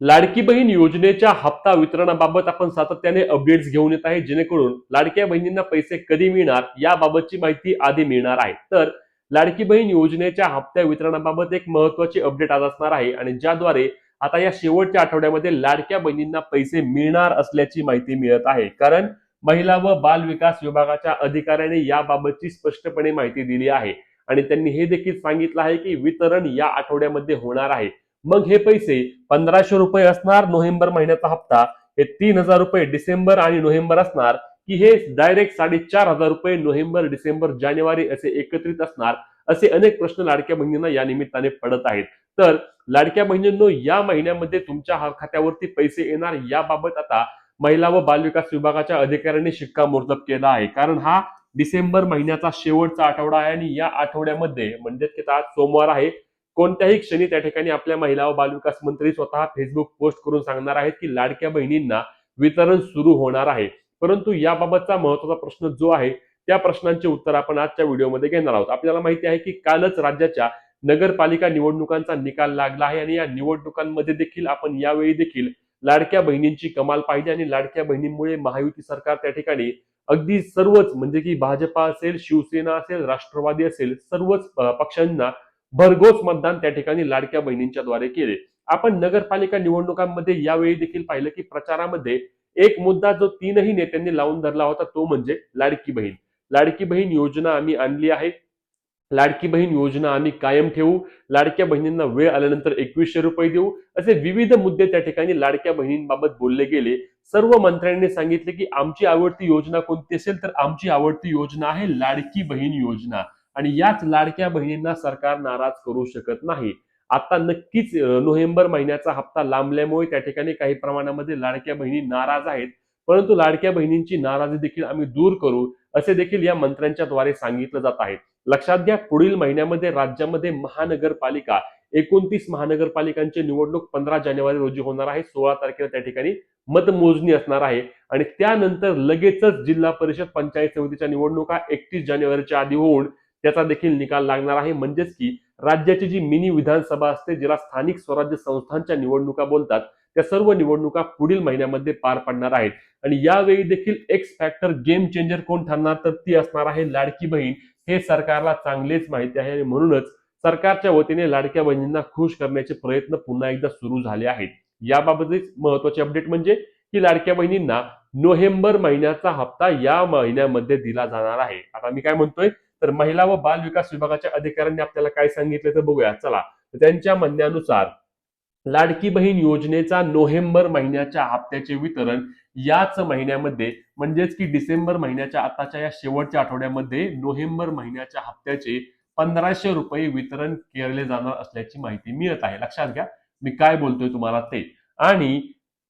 लाडकी बहीण योजनेच्या हप्ता वितरणाबाबत आपण सातत्याने अपडेट्स घेऊन येत आहे. जेणेकरून लाडक्या बहिणींना पैसे कधी मिळणार याबाबतची माहिती आधी मिळणार आहे. तर लाडकी बहीण योजनेच्या हप्त्या वितरणाबाबत एक महत्वाची अपडेट आज असणार आहे आणि ज्याद्वारे आता या शेवटच्या आठवड्यामध्ये लाडक्या बहिणींना पैसे मिळणार असल्याची माहिती मिळत आहे. कारण महिला व बाल विकास विभागाच्या अधिकाऱ्याने याबाबतची स्पष्टपणे माहिती दिली आहे. आणि त्यांनी हे देखील सांगितलं आहे की वितरण या आठवड्यामध्ये होणार आहे. मग हे पैसे पंधराशे रुपये असणार नोव्हेंबर महिन्याचा हप्ता हे तीन हजार रुपये डिसेंबर आणि नोव्हेंबर असणार की हे डायरेक्ट साडेचार हजार रुपये नोव्हेंबर डिसेंबर जानेवारी असे एकत्रित असणार असे अनेक प्रश्न लाडक्या बहिणींना या निमित्ताने पडत आहेत. तर लाडक्या बहिणींनो या महिन्यामध्ये तुमच्या खात्यावरती पैसे येणार याबाबत आता महिला व बालविकास विभागाच्या अधिकाऱ्यांनी शिक्कामोर्तब केला आहे. कारण हा डिसेंबर महिन्याचा शेवटचा आठवडा आहे आणि या आठवड्यामध्ये म्हणजेच की आज सोमवार आहे कोणत्याही क्षणी त्या ठिकाणी आपल्या महिला व बालविकास मंत्री स्वतः फेसबुक पोस्ट करून सांगणार आहेत की लाडक्या बहिणींना वितरण सुरू होणार आहे. परंतु याबाबतचा महत्त्वाचा प्रश्न जो आहे त्या प्रश्नांचे उत्तर आपण आजच्या व्हिडिओमध्ये घेणार आहोत. आपल्याला माहिती आहे की कालच राज्याच्या नगरपालिका निवडणुकांचा निकाल लागला आहे आणि या निवडणुकांमध्ये देखील आपण यावेळी देखील लाडक्या बहिणींची कमाल पाहिजे आणि लाडक्या बहिणींमुळे महायुती सरकार त्या ठिकाणी अगदी सर्वच म्हणजे की भाजपा असेल शिवसेना असेल राष्ट्रवादी असेल सर्वच पक्षांना भरघोस मतदान त्या ठिकाणी लाडक्या बहिणींच्या द्वारे केले. आपण नगरपालिका निवडणुकांमध्ये यावेळी देखील पाहिलं की प्रचारामध्ये एक मुद्दा जो तीनही नेत्यांनी लावून धरला होता तो म्हणजे लाडकी बहीण. लाडकी बहीण योजना आम्ही आणली आहे. लाडकी बहीण योजना आम्ही कायम ठेवू. लाडक्या बहिणींना वेळ आल्यानंतर एकवीसशे रुपये देऊ. असे विविध मुद्दे त्या ठिकाणी लाडक्या बहिणींबाबत बोलले गेले. सर्व मंत्र्यांनी सांगितले की आमची आवडती योजना कोणती असेल तर आमची आवडती योजना आहे लाडकी बहीण योजना. आणि याच लाडक्या बहिणींना सरकार नाराज करू शकत नाही. आता नक्कीच नोव्हेंबर महिन्याचा हप्ता लांबल्यामुळे त्या ठिकाणी काही प्रमाणामध्ये लाडक्या बहिणी नाराज आहेत. परंतु लाडक्या बहिणींची नाराजी देखील आम्ही दूर करू असे देखील या मंत्र्यांच्या द्वारे सांगितलं जात आहे. लक्षात घ्या पुढील महिन्यामध्ये राज्यामध्ये महानगरपालिका एकोणतीस महानगरपालिकांची निवडणूक पंधरा जानेवारी रोजी होणार आहे. सोळा तारखेला त्या ठिकाणी मतमोजणी असणार आहे. आणि त्यानंतर लगेचच जिल्हा परिषद पंचायत समितीच्या निवडणुका एकतीस जानेवारीच्या आधी होऊन त्याचा देखील निकाल लागणार आहे. म्हणजेच की राज्याची जी मिनी विधानसभा असते ज्याला स्थानिक स्वराज्य संस्थांच्या निवडणुका बोलतात त्या सर्व निवडणुका पुढील महिन्यामध्ये पार पडणार आहेत. आणि यावेळी देखील एक्स फॅक्टर गेम चेंजर कोण ठरणार? तर ती असणार आहे लाडकी बहीण. हे सरकारला चांगलेच माहिती आहे आणि म्हणूनच सरकारच्या वतीने लाडक्या बहिणींना खुश करण्याचे प्रयत्न पुन्हा एकदा सुरू झाले आहेत. याबाबतच महत्त्वाचे अपडेट म्हणजे की लाडक्या बहिणींना नोव्हेंबर महिन्याचा हप्ता या महिन्यामध्ये दिला जाणार आहे. आता मी काय म्हणतोय? तर महिला व बाल विकास विभागाच्या अधिकाऱ्यांनी आपल्याला काय सांगितलं तर बघूया. चला. त्यांच्या म्हणण्यानुसार लाडकी बहीण योजनेचा नोव्हेंबर महिन्याच्या हप्त्याचे वितरण याच महिन्यामध्ये म्हणजेच की डिसेंबर महिन्याच्या आताच्या या शेवटच्या आठवड्यामध्ये नोव्हेंबर महिन्याच्या हप्त्याचे पंधराशे रुपये वितरण केले जाणार असल्याची माहिती मिळत आहे. लक्षात घ्या मी काय बोलतोय तुम्हाला ते. आणि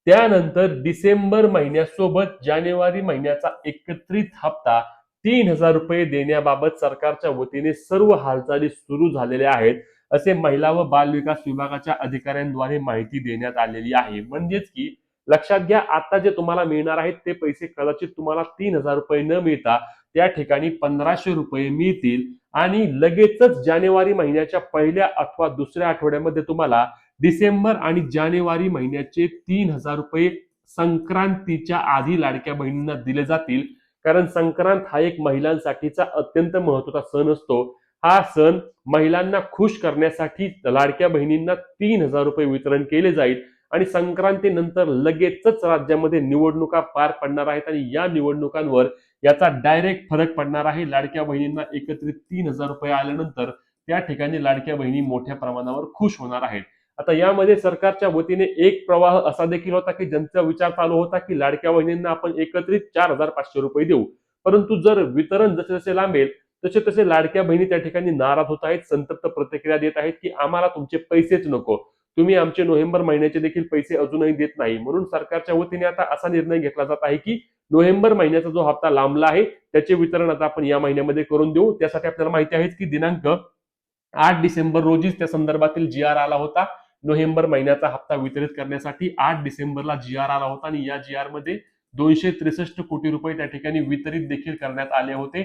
त्यानंतर डिसेंबर महिन्यासोबत जानेवारी महिन्याचा एकत्रित हप्ता तीन हजार रुपये देण्याबाबत सरकारच्या वतीने सर्व हालचाली सुरू झालेल्या आहेत असे महिला व बाल विकास विभागाच्या अधिकाऱ्यांद्वारे माहिती देण्यात आलेली आहे. म्हणजेच की लक्षात घ्या आता जे तुम्हाला मिळणार आहेत ते पैसे कदाचित तुम्हाला तीन हजार रुपये न मिळता त्या ठिकाणी पंधराशे रुपये मिळतील. आणि लगेचच जानेवारी महिन्याच्या पहिल्या अथवा दुसऱ्या आठवड्यामध्ये तुम्हाला डिसेंबर आणि जानेवारी महिन्याचे तीन हजार रुपये संक्रांतीच्या आधी लाडक्या बहिणींना दिले जातील. कारण संक्रांत हा एक महिलांसाठीचा अत्यंत महत्त्वाचा सण असतो. हा सण महिलांना खुश करण्यासाठी लाडक्या बहिणींना तीन हजार रुपये वितरण केले जाईल आणि संक्रांतीनंतर लगेचच राज्यामध्ये निवडणुका पार पडणार आहेत आणि या निवडणुकांवर याचा डायरेक्ट फरक पडणार आहे. लाडक्या बहिणींना एकत्रित तीन हजार रुपये आल्यानंतर त्या ठिकाणी लाडक्या बहिणी मोठ्या प्रमाणावर खुश होणार आहेत. आता यामध्ये सरकारच्या वतीने एक प्रवाह असा देखील होता की ज्यांचा विचार चालू होता की लाडक्या बहिणींना आपण एकत्रित चार हजार पाचशे रुपये देऊ. परंतु जर वितरण जसे जसे लांबेल तसे तसे लाडक्या बहिणी त्या ठिकाणी नाराज होत आहेत संतप्त प्रतिक्रिया देत आहेत की आम्हाला तुमचे पैसेच नको. तुम्ही आमचे नोव्हेंबर महिन्याचे देखील पैसे अजूनही देत नाही. म्हणून सरकारच्या वतीने आता असा निर्णय घेतला जात आहे की नोव्हेंबर महिन्याचा जो हप्ता लांबला आहे त्याचे वितरण आता आपण या महिन्यामध्ये करून देऊ. त्यासाठी आपल्याला माहिती आहे की दिनांक आठ डिसेंबर रोजीच त्या संदर्भातील जी आर आला होता. नोव्हेंबर महिन्याचा हप्ता वितरित करण्यासाठी आठ डिसेंबरला जी आर आला होता आणि या जी आरमध्ये दोनशे त्रेसष्ट कोटी रुपये त्या ठिकाणी वितरित देखील करण्यात आले होते.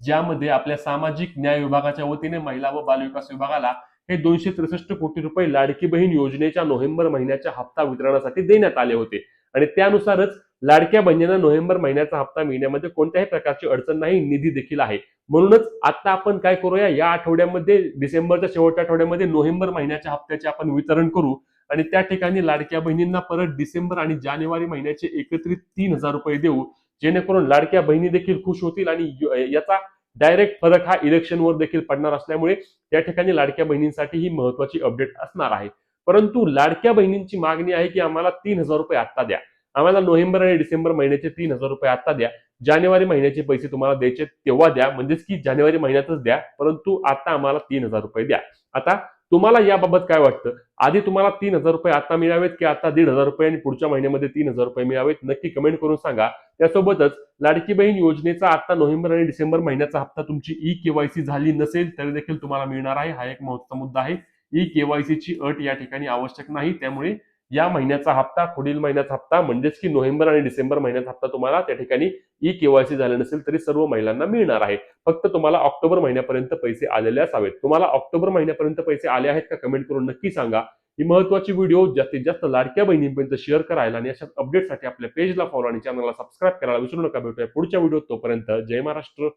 ज्यामध्ये आपल्या सामाजिक न्याय विभागाच्या वतीने महिला व बालविकास विभागाला हे दोनशे त्रेसष्ट कोटी रुपये लाडकी बहीण योजनेच्या नोव्हेंबर महिन्याच्या हप्ता वितरणासाठी देण्यात आले होते. आणि त्यानुसारच लाडक्या बहिणींना नोव्हेंबर महिन्याचा हप्ता मिळण्यामध्ये कोणत्याही प्रकारची अडचण नाही निधी देखील आहे. म्हणूनच आता आपण काय करूया या आठवड्यामध्ये डिसेंबरच्या शेवटच्या आठवड्यामध्ये नोव्हेंबर महिन्याच्या हप्त्याचे आपण वितरण करू आणि त्या ठिकाणी लाडक्या बहिणींना परत डिसेंबर आणि जानेवारी महिन्याचे एकत्रित तीन हजार रुपये देऊ. जेणेकरून लाडक्या बहिणी देखील खुश होतील आणि याचा डायरेक्ट फरक हा इलेक्शनवर देखील पडणार असल्यामुळे त्या ठिकाणी लाडक्या बहिणींसाठी ही महत्वाची अपडेट असणार आहे. परंतु लाडक्या बहिणींची मागणी आहे की आम्हाला तीन हजार रुपये आत्ता द्या. आम्हाला नोव्हेंबर आणि डिसेंबर महिन्याचे तीन हजार रुपये आत्ता द्या. जानेवारी महिन्याचे पैसे तुम्हाला द्यायचे तेव्हा द्या. म्हणजेच की जानेवारी महिन्यातच द्या परंतु आता आम्हाला तीन हजार रुपये द्या. आता तुम्हाला याबाबत काय वाटतं? आधी तुम्हाला तीन हजार रुपये आता मिळावेत की आता दीड हजार रुपये आणि पुढच्या महिन्यामध्ये तीन हजार रुपये मिळावेत? नक्की कमेंट करून सांगा. त्यासोबतच लाडकी बहीण योजनेचा आता नोव्हेंबर आणि डिसेंबर महिन्याचा हप्ता तुमची ई केवायसी झाली नसेल तरी देखील तुम्हाला मिळणार आहे. हा एक महत्त्वाचा मुद्दा आहे. ई केवायसीची अट या ठिकाणी आवश्यक नाही. त्यामुळे या महिन्याचा हप्ता पुढील महिन्याचा हप्ता म्हणजेच की नोव्हेंबर आणि डिसेंबर महिन्याचा हप्ता तुम्हाला त्या ठिकाणी ई केवायसी झाले नसेल तरी सर्व महिलांना मिळणार आहे. फक्त तुम्हाला ऑक्टोबर महिन्यापर्यंत पैसे आलेले असावेत. तुम्हाला ऑक्टोबर महिन्यापर्यंत पैसे आले आहेत का कमेंट करून नक्की सांगा. ही महत्वाची व्हिडिओ जास्तीत जास्त लाडक्या बहिणींपर्यंत शेअर करायला आणि अशा अपडेटसाठी आपल्या पेजला फॉलो आणि चॅनलला सबस्क्राईब करायला विसरू नका. भेटूया पुढच्या व्हिडिओ तोपर्यंत. जय महाराष्ट्र.